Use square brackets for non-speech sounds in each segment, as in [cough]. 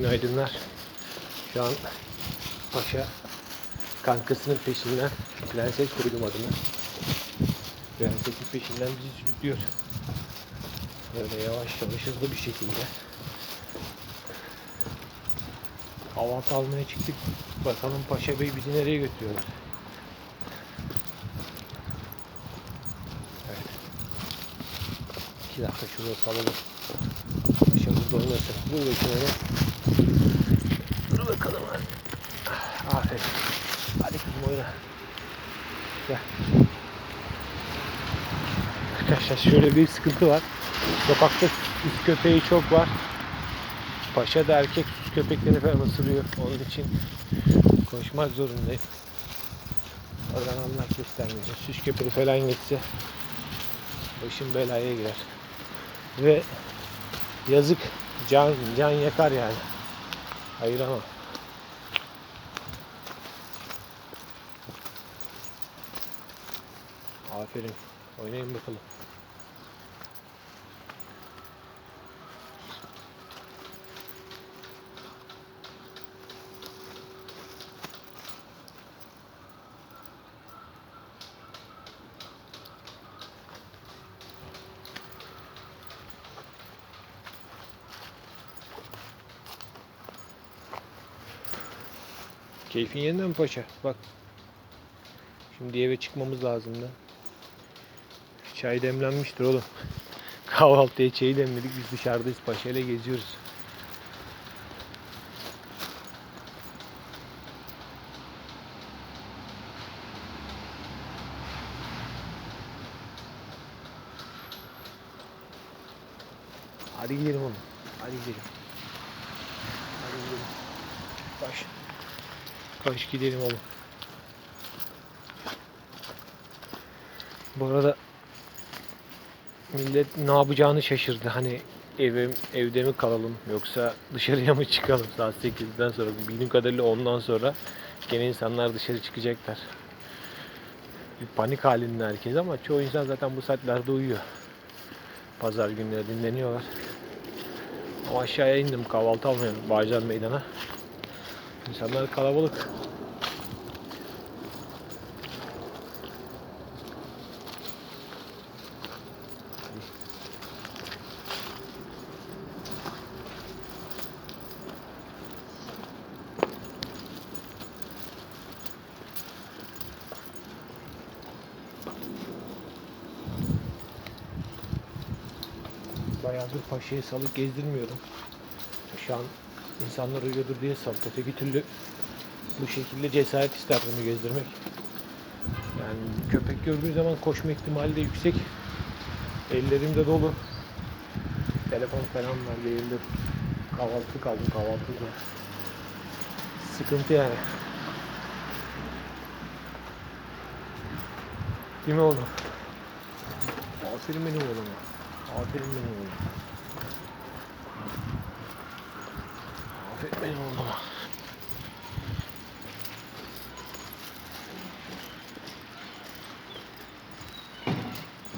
Günaydınlar. Şu an Paşa kankasının peşinden prenses koydum adını. Prensesin peşinden bizi sürüklüyor. Böyle yavaş yavaş hızlı bir şekilde. Kahvaltı almaya çıktık. Bakalım Paşa Bey bizi nereye götürüyorlar. Evet. İki dakika şurada salalım. Paşamız da oynasın. Dur bakayım Dur bakalım hadi. Aferin. Hadi kızım oyna. Gel. Arkadaşlar şöyle bir sıkıntı var. Sokakta süs köpeği çok var. Paşa da erkek süs köpekleri falan ısırıyor. Onun için koşmak zorundayım. Oradan Allah göstermesin. Süs köpeği falan geçse başım belaya girer. Ve yazık can can yakar yani. Ayıramam. Aferin. Oynayın bakalım. Keyfin yerinde mi paşa? Bak. Şimdi eve çıkmamız lazım da. Çay demlenmiştir oğlum. [laughs] Kahvaltıya çayı demledik. Biz dışarıdayız. Paşa ile geziyoruz. Hadi gidelim oğlum. Hadi gidelim. Hadi gidelim. Baş. Koş gidelim oğlum. Bu arada millet ne yapacağını şaşırdı. Hani evim, evde mi kalalım yoksa dışarıya mı çıkalım saat 8'den sonra. Bildiğim kadarıyla ondan sonra gene insanlar dışarı çıkacaklar. Bir panik halinde herkes ama çoğu insan zaten bu saatlerde uyuyor. Pazar günleri dinleniyorlar. Ama aşağıya indim kahvaltı almaya Bağcılar Meydan'a. İnsanlar kalabalık. Bayağıdır paşayı salıp gezdirmiyorum. Şu an insanlar uyuyordur diye salıp öteki türlü bu şekilde cesaret ister bunu gezdirmek. Yani köpek gördüğü zaman koşma ihtimali de yüksek. Ellerimde dolu. Telefon falan var elimde. Kahvaltı kaldım kahvaltıda. Sıkıntı yani. Mi oğlum? Aferin benim oğluma. Aferin benim oğlum. Benim oğluma.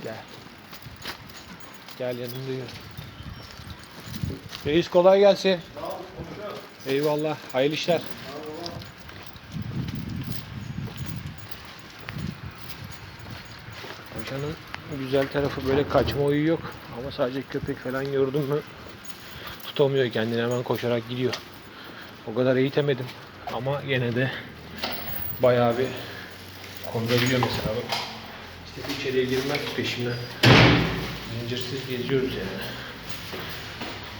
Gel. Gel yanımda yürü. Reis kolay gelsin. Eyvallah. Hayırlı işler. Paşanın güzel tarafı böyle kaçma oyu yok. Ama sadece köpek falan gördüm mü tutamıyor kendini hemen koşarak gidiyor. O kadar eğitemedim. Ama yine de bayağı bir konulabiliyor mesela. Bak. İşte içeriye girmez peşimden. Zincirsiz geziyoruz yani.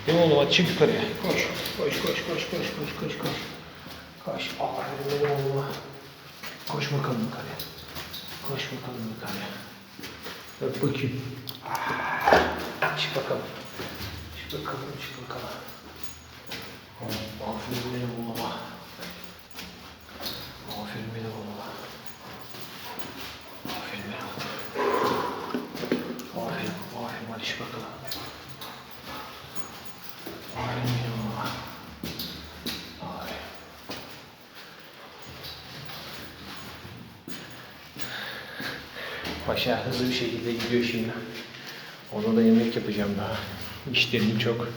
Değil mi oğlum? Hadi çık yukarıya. Koş. Koş, koş, koş, koş, koş, koş, koş. Koş. Aferin benim oğluma. Koş bakalım yukarıya. Koş bakalım yukarıya. Öp bakayım. Çık bakalım. Çık bakalım, çık bakalım. Aferin benim oğluma. Aferin benim oğluma. Aferin benim oğluma. Aferin, aferin. Çık bakalım. Aferin benim oğluma. Aferin. Paşa hızlı bir şekilde gidiyor şimdi. Ona da yemek yapacağım daha. İşlerim çok.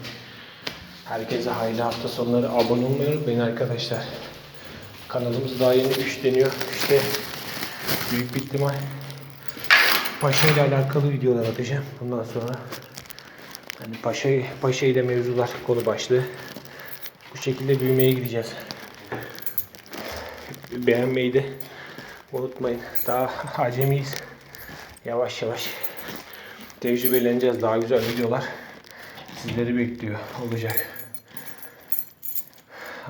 Herkese hayırlı hafta sonları. Abone olmayı unutmayın arkadaşlar. Kanalımız daha yeni güçleniyor. İşte büyük bir ihtimal Paşa ile alakalı videolar atacağım. Bundan sonra hani Paşa, Paşa ile mevzular konu başlığı. Bu şekilde büyümeye gideceğiz. Beğenmeyi de unutmayın. Daha acemiyiz. Yavaş yavaş tecrübeleneceğiz. Daha güzel videolar sizleri bekliyor olacak.